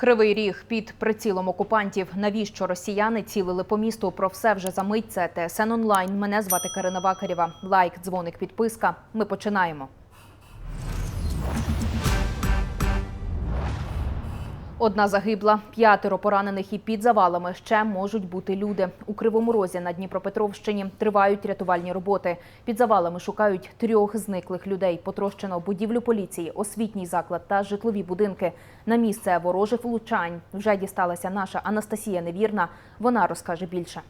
Кривий ріг під прицілом окупантів. Навіщо росіяни цілили по місту? Про все вже за мить. Це ТСН онлайн. Мене звати Карина Вакарєва. Лайк, дзвоник, підписка. Ми починаємо. Одна загибла, п'ятеро поранених і під завалами ще можуть бути люди. У Кривому Розі на Дніпропетровщині тривають рятувальні роботи. Під завалами шукають трьох зниклих людей. Потрощено будівлю поліції, освітній заклад та житлові будинки. На місце ворожих влучань вже дісталася наша Анастасія Невірна. Вона розкаже більше.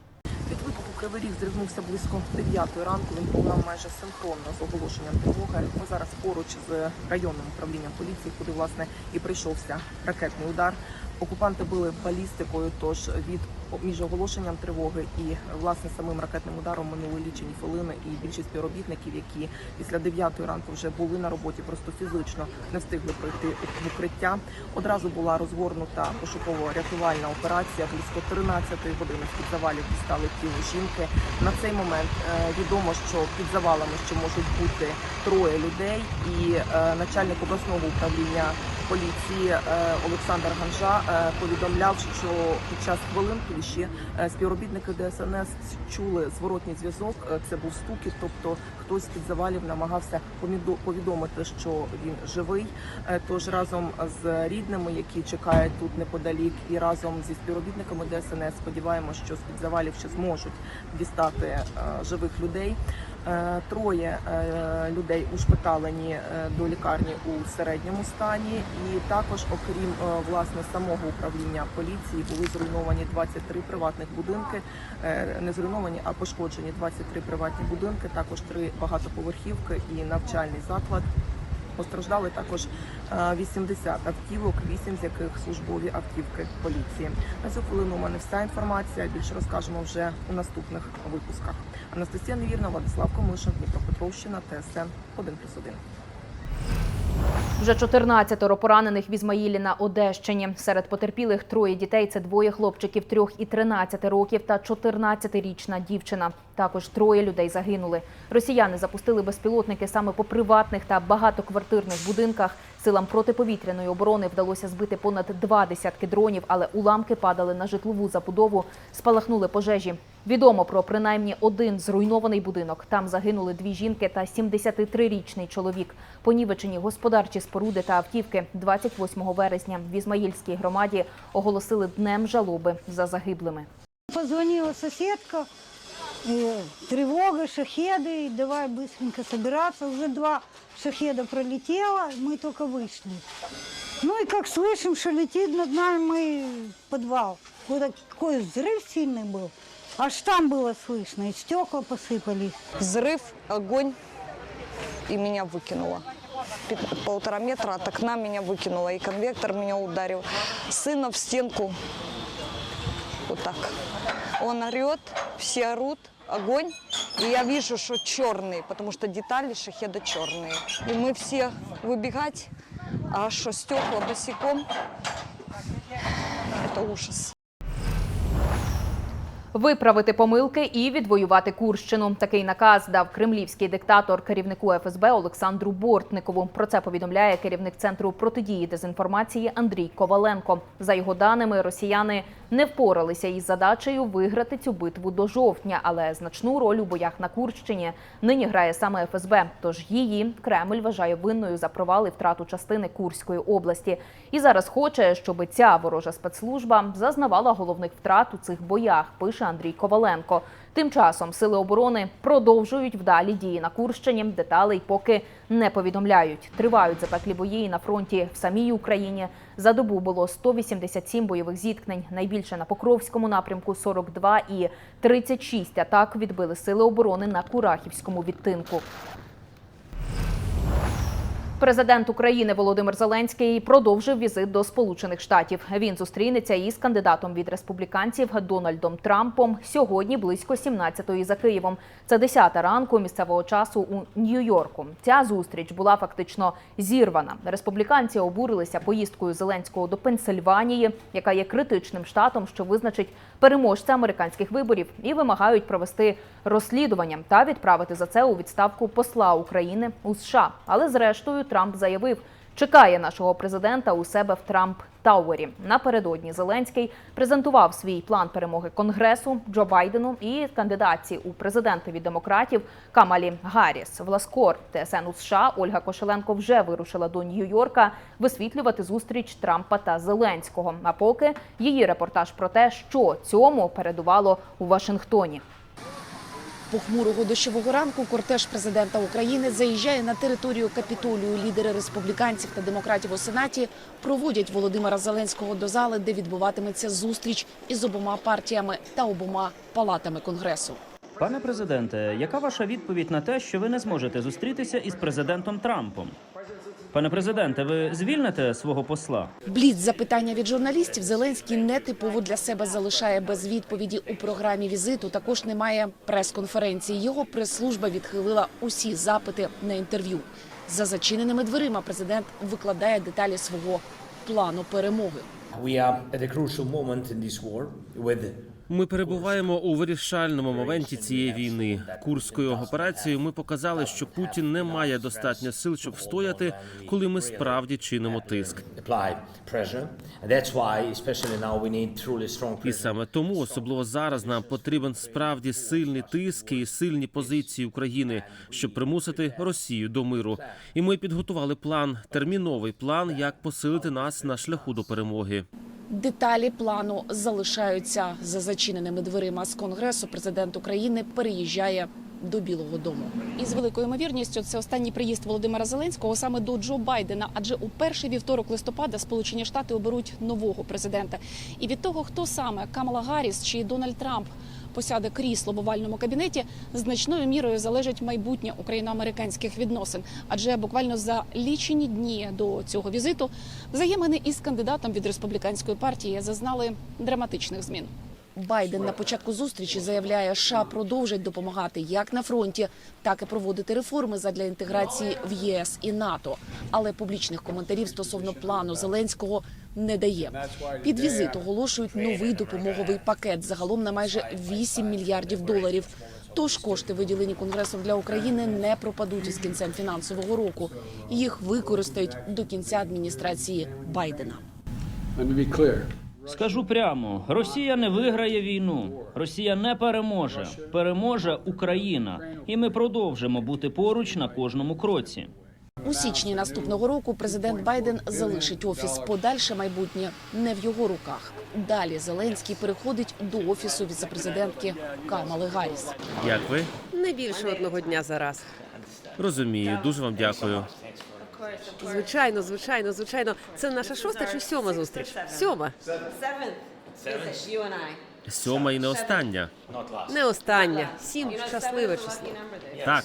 Кривий Ріг зривнувся близько 9 ранку. Він полунав майже синхронно з оголошенням тривоги. Ми зараз поруч з районним управлінням поліції, куди власне і прийшовся ракетний удар. Окупанти били балістикою, тож від між оголошенням тривоги і власне самим ракетним ударом минули лічені хвилини. І більшість співробітників, які після 9 ранку вже були на роботі, просто фізично не встигли пройти в укриття. Одразу була розгорнута пошуково-рятувальна операція. Близько 13 години з під завалів дістали тіло жінки. На цей момент е, відомо, що під завалами ще можуть бути троє людей, і е, начальник обласного управління поліції е, Олександр Ганжа е, повідомляв, що під час хвилинки е, співробітники ДСНС чули зворотній зв'язок. Це був стукіт, тобто хтось під завалів намагався повідомити, що він живий. Тож разом з рідними, які чекають тут неподалік, і разом зі співробітниками ДСНС сподіваємося, що з під завалів ще зможуть дістати живих людей. Е, Троє е, людей ушпиталені е, до лікарні у середньому стані, і також, окрім власне самого управління поліції, були зруйновані 23 приватних будинки. Не зруйновані, а пошкоджені 23 приватні будинки, також три багатоповерхівки і навчальний заклад. Постраждали також е, 80 автівок, 8 з яких службові автівки поліції. На цю хвилину у мене вся інформація. Більше розкажемо вже у наступних випусках. Анастасія Невірна, Владислав Комишин, Дніпропетровщина, ТСН 1+,1. Вже 14 поранених в Ізмаїлі на Одещині. Серед потерпілих троє дітей це двоє хлопчиків 3 і 13 років та 14-річна дівчина. Також троє людей загинули. Росіяни запустили безпілотники саме по приватних та багатоквартирних будинках. Силам протиповітряної оборони вдалося збити понад два десятки дронів, але уламки падали на житлову забудову, спалахнули пожежі. Відомо про принаймні один зруйнований будинок. Там загинули дві жінки та 73-річний чоловік. Понівечені господарчі споруди та автівки 28 вересня в Ізмаїльській громаді оголосили днем жалоби за загиблими. Позвонила соседка, э, тревога, шахеды, и давай быстренько собираться. Уже два шахеда пролетело, мы только вышли. Ну и как слышим, что летит над нами подвал. Вот такой взрыв сильный был. Аж там было слышно, и стекла посыпались. Взрыв, огонь, и меня выкинуло. Пи- Полтора метра от окна меня выкинуло, и конвектор меня ударил. Сына в стенку. Вот так. Он орет, все орут, огонь. И я вижу, что черный, потому что детали шахеда черные. И мы все выбегать, а что стекла босиком, это ужас. Виправити помилки і відвоювати Курщину. Такий наказ дав кремлівський диктатор керівнику ФСБ Олександру Бортникову. Про це повідомляє керівник центру протидії дезінформації Андрій Коваленко. За його даними, росіяни не впоралися із задачею виграти цю битву до жовтня, але значну роль у боях на Курщині нині грає саме ФСБ. Тож її Кремль вважає винною за провали втрату частини Курської області. І зараз хоче, щоб ця ворожа спецслужба зазнавала головних втрат у цих боях. Пише Андрій Коваленко. Тим часом сили оборони продовжують вдалі дії на Курщині. Деталей поки не повідомляють. Тривають запеклі бої на фронті в самій Україні. За добу було 187 бойових зіткнень. Найбільше на Покровському напрямку 42 і 36 атак відбили сили оборони на Курахівському відтинку. Президент України Володимир Зеленський продовжив візит до Сполучених Штатів. Він зустрінеться із кандидатом від республіканців Дональдом Трампом сьогодні близько 17-ї за Києвом. Це 10 ранку місцевого часу у Нью-Йорку. Ця зустріч була фактично зірвана. Республіканці обурилися поїздкою Зеленського до Пенсильванії, яка є критичним штатом, що визначить переможця американських виборів, і вимагають провести розслідування та відправити за це у відставку посла України у США. Але зрештою Трамп заявив, чекає нашого президента у себе в Трамп Тауері. Напередодні Зеленський презентував свій план перемоги Конгресу Джо Байдену і кандидатці у президенти від демократів Камалі Гарріс. Власкор ТСН у США Ольга Кошеленко вже вирушила до Нью-Йорка висвітлювати зустріч Трампа та Зеленського. А поки її репортаж про те, що цьому передувало у Вашингтоні. Похмурого дощового ранку кортеж президента України заїжджає на територію капітолію. Лідери республіканців та демократів у сенаті проводять Володимира Зеленського до зали, де відбуватиметься зустріч із обома партіями та обома палатами конгресу. Пане президенте, яка ваша відповідь на те, що ви не зможете зустрітися із президентом Трампом? Пане президенте, ви звільните свого посла? Бліц запитання від журналістів Зеленський нетипово для себе залишає без відповіді у програмі візиту. Також немає прес-конференції. Його прес-служба відхилила усі запити на інтерв'ю. За зачиненими дверима президент викладає деталі свого плану перемоги. We are at a crucial moment in this war with Ми перебуваємо у вирішальному моменті цієї війни. Курською операцією ми показали, що Путін не має достатньо сил, щоб встояти, коли ми справді чинимо тиск. І саме тому, особливо зараз, нам потрібен справді сильний тиск і сильні позиції України, щоб примусити Росію до миру. І ми підготували план, терміновий план, як посилити нас на шляху до перемоги. Деталі плану залишаються за зачиненими дверима з конгресу. Президент України переїжджає до Білого Дому. І з великою ймовірністю це останній приїзд Володимира Зеленського саме до Джо Байдена. Адже у перший вівторок листопада Сполучені Штати оберуть нового президента. І від того, хто саме Камала Гарріс чи Дональд Трамп посяде крісло в овальному кабінеті, значною мірою залежить майбутнє україно-американських відносин. Адже буквально за лічені дні до цього візиту взаємини із кандидатом від республіканської партії зазнали драматичних змін. Байден на початку зустрічі заявляє, США продовжать допомагати як на фронті, так і проводити реформи задля інтеграції в ЄС і НАТО. Але публічних коментарів стосовно плану Зеленського не дає. Під візит оголошують новий допомоговий пакет загалом на майже 8 мільярдів доларів. Тож кошти, виділені конгресом для України, не пропадуть із кінцем фінансового року. Їх використають до кінця адміністрації Байдена. Скажу прямо: Росія не виграє війну, Росія не переможе. Переможе Україна, і ми продовжимо бути поруч на кожному кроці. У січні наступного року президент Байден залишить офіс. Подальше майбутнє не в його руках. Далі Зеленський переходить до офісу віцепрезидентки Камали Гарріс. Як ви Не більше одного дня за раз. розумію? Дуже вам дякую. Звичайно, звичайно, звичайно. Це наша шоста чи сьома зустріч? Сьома. Сьома і не остання. Не остання. Сім щасливе число. Так.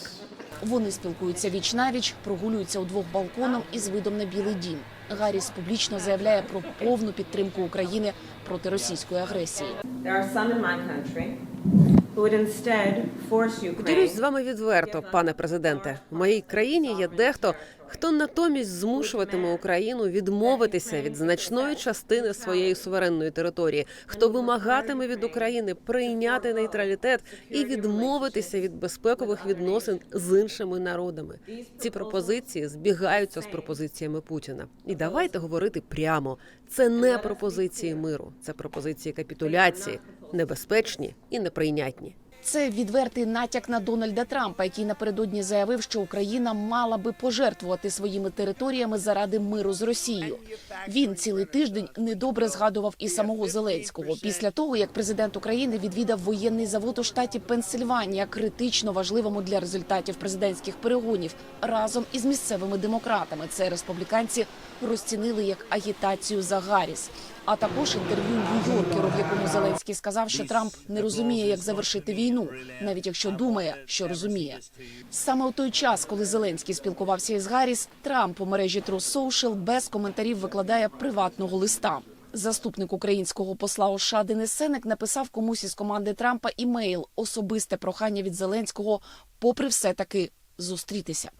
Вони спілкуються віч навіч, прогулюються удвох балконом із видом на Білий Дім. Гарріс публічно заявляє про повну підтримку України проти російської агресії. Поділюсь з вами відверто, пане президенте. В моїй країні є дехто, хто натомість змушуватиме Україну відмовитися від значної частини своєї суверенної території, хто вимагатиме від України прийняти нейтралітет і відмовитися від безпекових відносин з іншими народами. Ці пропозиції збігаються з пропозиціями Путіна. І давайте говорити прямо: це не пропозиції миру, це пропозиції капітуляції, небезпечні і неприйнятні. Це відвертий натяк на Дональда Трампа, який напередодні заявив, що Україна мала би пожертвувати своїми територіями заради миру з Росією. Він цілий тиждень недобре згадував і самого Зеленського після того, як президент України відвідав воєнний завод у штаті Пенсильванія, критично важливому для результатів президентських перегонів, разом із місцевими демократами. Це республіканці розцінили як агітацію за Гарріс. А також інтерв'ю Нью-Йоркеру, в якому Зеленський сказав, що Трамп не розуміє, як завершити війну, навіть якщо думає, що розуміє. Саме у той час, коли Зеленський спілкувався із Гарріс, Трамп у мережі True Social без коментарів викладає приватного листа. Заступник українського посла США Денис Сенек написав комусь із команди Трампа імейл, особисте прохання від Зеленського, попри все таки зустрітися.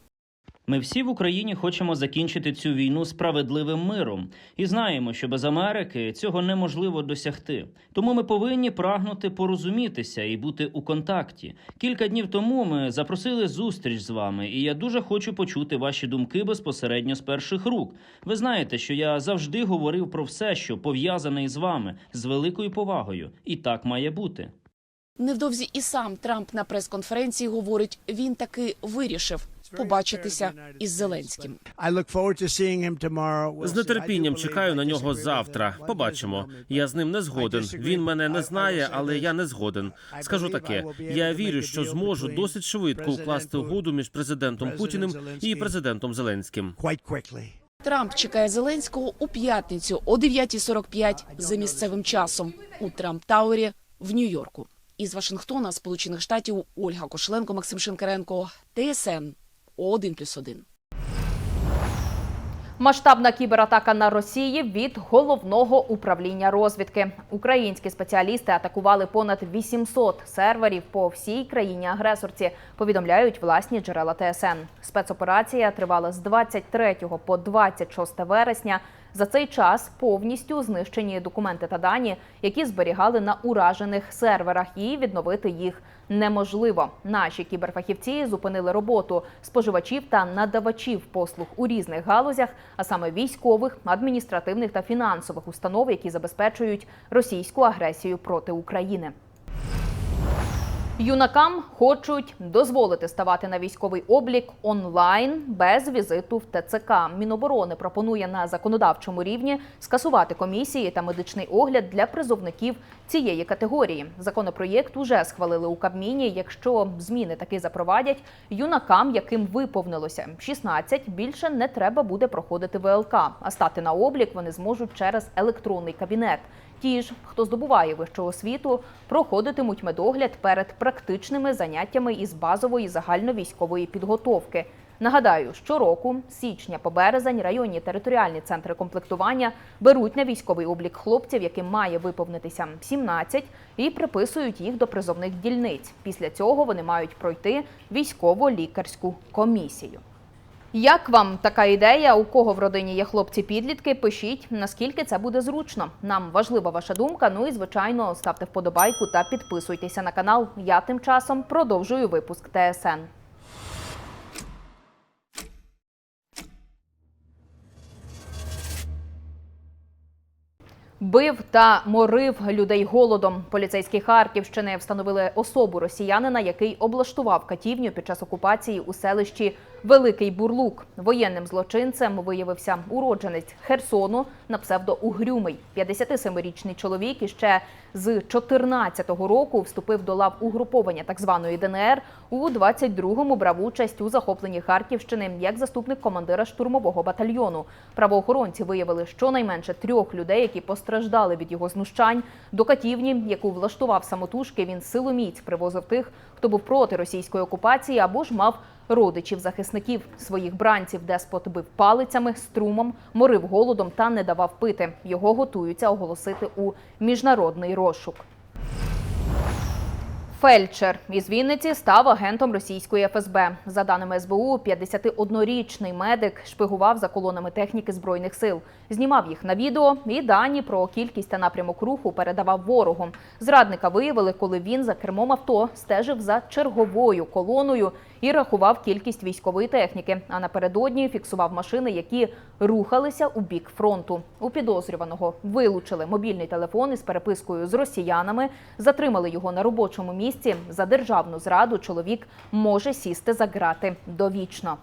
Ми всі в Україні хочемо закінчити цю війну справедливим миром і знаємо, що без Америки цього неможливо досягти. Тому ми повинні прагнути порозумітися і бути у контакті. Кілька днів тому ми запросили зустріч з вами, і я дуже хочу почути ваші думки безпосередньо з перших рук. Ви знаєте, що я завжди говорив про все, що пов'язане із вами, з великою повагою, і так має бути. Невдовзі і сам Трамп на прес-конференції говорить, він таки вирішив побачитися із Зеленським. З нетерпінням чекаю на нього завтра. Побачимо. Я з ним не згоден. Він мене не знає, але я не згоден. Скажу таке: я вірю, що зможу досить швидко укласти угоду між президентом Путіним і президентом Зеленським. Трамп чекає Зеленського у п'ятницю о 9.45 за місцевим часом у Трамп Тауері в Нью-Йорку. Із Вашингтона, Сполучених Штатів, Ольга Кошеленко, Максим Шинкаренко, ТСН 1+,1. Масштабна кібератака на Росії від головного управління розвідки. Українські спеціалісти атакували понад 800 серверів по всій країні-агресорці. Повідомляють власні джерела ТСН. Спецоперація тривала з 23 по 26 вересня. За цей час повністю знищені документи та дані, які зберігали на уражених серверах, і відновити їх неможливо. Наші кіберфахівці зупинили роботу споживачів та надавачів послуг у різних галузях, а саме військових, адміністративних та фінансових установ, які забезпечують російську агресію проти України. Юнакам хочуть дозволити ставати на військовий облік онлайн без візиту в ТЦК. Міноборони пропонує на законодавчому рівні скасувати комісії та медичний огляд для призовників цієї категорії. Законопроєкт уже схвалили у Кабміні. Якщо зміни таки запровадять, юнакам, яким виповнилося 16, більше не треба буде проходити ВЛК, а стати на облік вони зможуть через електронний кабінет. Ті ж, хто здобуває вищу освіту, проходитимуть медогляд перед практичними заняттями із базової загальновійськової підготовки. Нагадаю, щороку, з січня по березень, районні територіальні центри комплектування беруть на військовий облік хлопців, яким має виповнитися 17, і приписують їх до призовних дільниць. Після цього вони мають пройти військово-лікарську комісію. Як вам така ідея? У кого в родині є хлопці-підлітки? Пишіть, наскільки це буде зручно. Нам важлива ваша думка. Ну і звичайно, ставте вподобайку та підписуйтеся на канал. Я тим часом продовжую випуск ТСН. Бив та морив людей голодом. Поліцейські Харківщини встановили особу росіянина, який облаштував катівню під час окупації у селищі Великий Бурлук. Воєнним злочинцем виявився уродженець Херсону на псевдо Угрюмий. 57-річний чоловік іще з 14-го року вступив до лав угруповання так званої ДНР. У 22-му брав участь у захопленні Харківщини як заступник командира штурмового батальйону. Правоохоронці виявили щонайменше трьох людей, які постраждали від його знущань. До катівні, яку влаштував самотужки, він силоміць привозив тих, хто був проти російської окупації або ж мав родичів захисників своїх бранців. Деспот бив палицями, струмом, морив голодом та не давав пити. Його готуються оголосити у міжнародний розшук. Фельдшер із Вінниці став агентом російської ФСБ. За даними СБУ, 51-річний медик шпигував за колонами техніки збройних сил, знімав їх на відео і дані про кількість та напрямок руху передавав ворогу. Зрадника виявили, коли він за кермом авто стежив за черговою колоною і рахував кількість військової техніки. А напередодні фіксував машини, які рухалися у бік фронту. У підозрюваного вилучили мобільний телефон із перепискою з росіянами, затримали його на робочому місці. За державну зраду чоловік може сісти за грати довічно.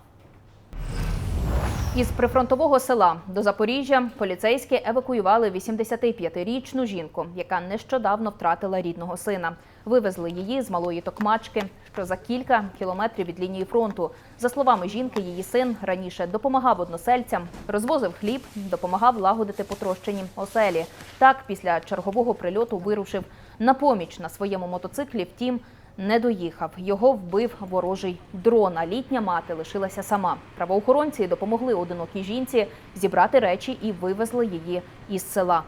Із прифронтового села до Запоріжжя поліцейські евакуювали 85-річну жінку, яка нещодавно втратила рідного сина. Вивезли її з малої токмачки, що за кілька кілометрів від лінії фронту. За словами жінки, її син раніше допомагав односельцям, розвозив хліб, допомагав лагодити потрощені оселі. Так, після чергового прильоту вирушив на поміч на своєму мотоциклі. Втім, не доїхав. Його вбив ворожий дрон. А літня мати лишилася сама. Правоохоронці допомогли одинокій жінці зібрати речі і вивезли її із села.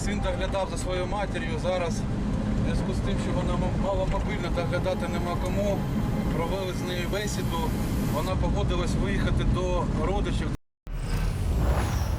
Син доглядав за своєю матір'ю. Зараз зв'язку з тим, що вона маломобільна, доглядати нема кому. провели з нею бесіду. Вона погодилась виїхати до родичів.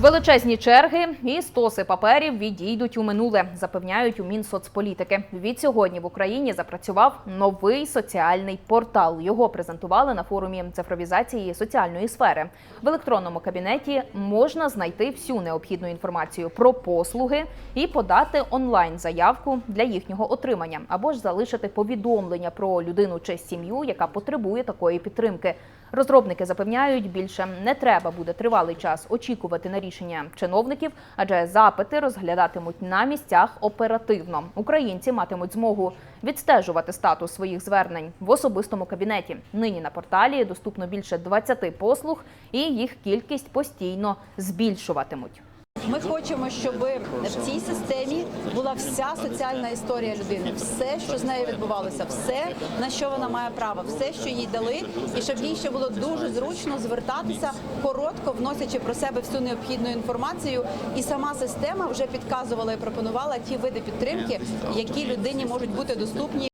Величезні черги і стоси паперів відійдуть у минуле, запевняють у Мінсоцполітики. Від сьогодні в Україні запрацював новий соціальний портал. Його презентували на форумі цифровізації соціальної сфери. В електронному кабінеті можна знайти всю необхідну інформацію про послуги і подати онлайн заявку для їхнього отримання, або ж залишити повідомлення про людину чи сім'ю, яка потребує такої підтримки. Розробники запевняють, більше не треба буде тривалий час очікувати на рішення чиновників, адже запити розглядатимуть на місцях оперативно. Українці матимуть змогу відстежувати статус своїх звернень в особистому кабінеті. Нині на порталі доступно більше 20 послуг, і їх кількість постійно збільшуватимуть. Ми хочемо, щоб в цій системі була вся соціальна історія людини, все, що з нею відбувалося, все на що вона має право, все, що їй дали, і щоб їй ще було дуже зручно звертатися коротко, вносячи про себе всю необхідну інформацію. І сама система вже підказувала і пропонувала ті види підтримки, які людині можуть бути доступні.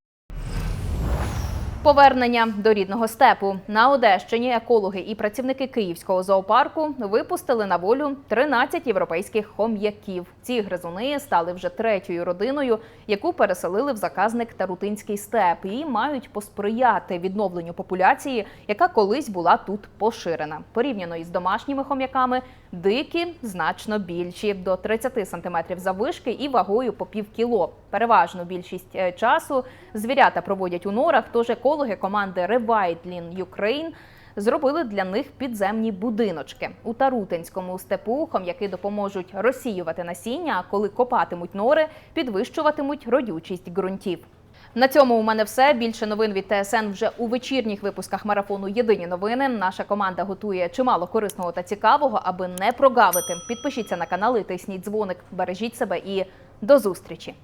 Повернення до рідного степу на Одещині екологи і працівники Київського зоопарку випустили на волю 13 європейських хом'яків. Ці гризуни стали вже третьою родиною, яку переселили в заказник Тарутинський степ і мають посприяти відновленню популяції, яка колись була тут поширена. Порівняно із домашніми хом'яками, дикі значно більші до 30 сантиметрів заввишки і вагою по пів кіло. Переважну більшість е, часу звірята проводять у норах, тож екологи команди Revitling Ukraine зробили для них підземні будиночки. У Тарутинському степу хом'яки допоможуть розсіювати насіння, а коли копатимуть нори, підвищуватимуть родючість ґрунтів. На цьому у мене все. Більше новин від ТСН вже у вечірніх випусках марафону Єдині новини. Наша команда готує чимало корисного та цікавого, аби не прогавити. Підпишіться на канал і тисніть дзвоник. Бережіть себе і до зустрічі.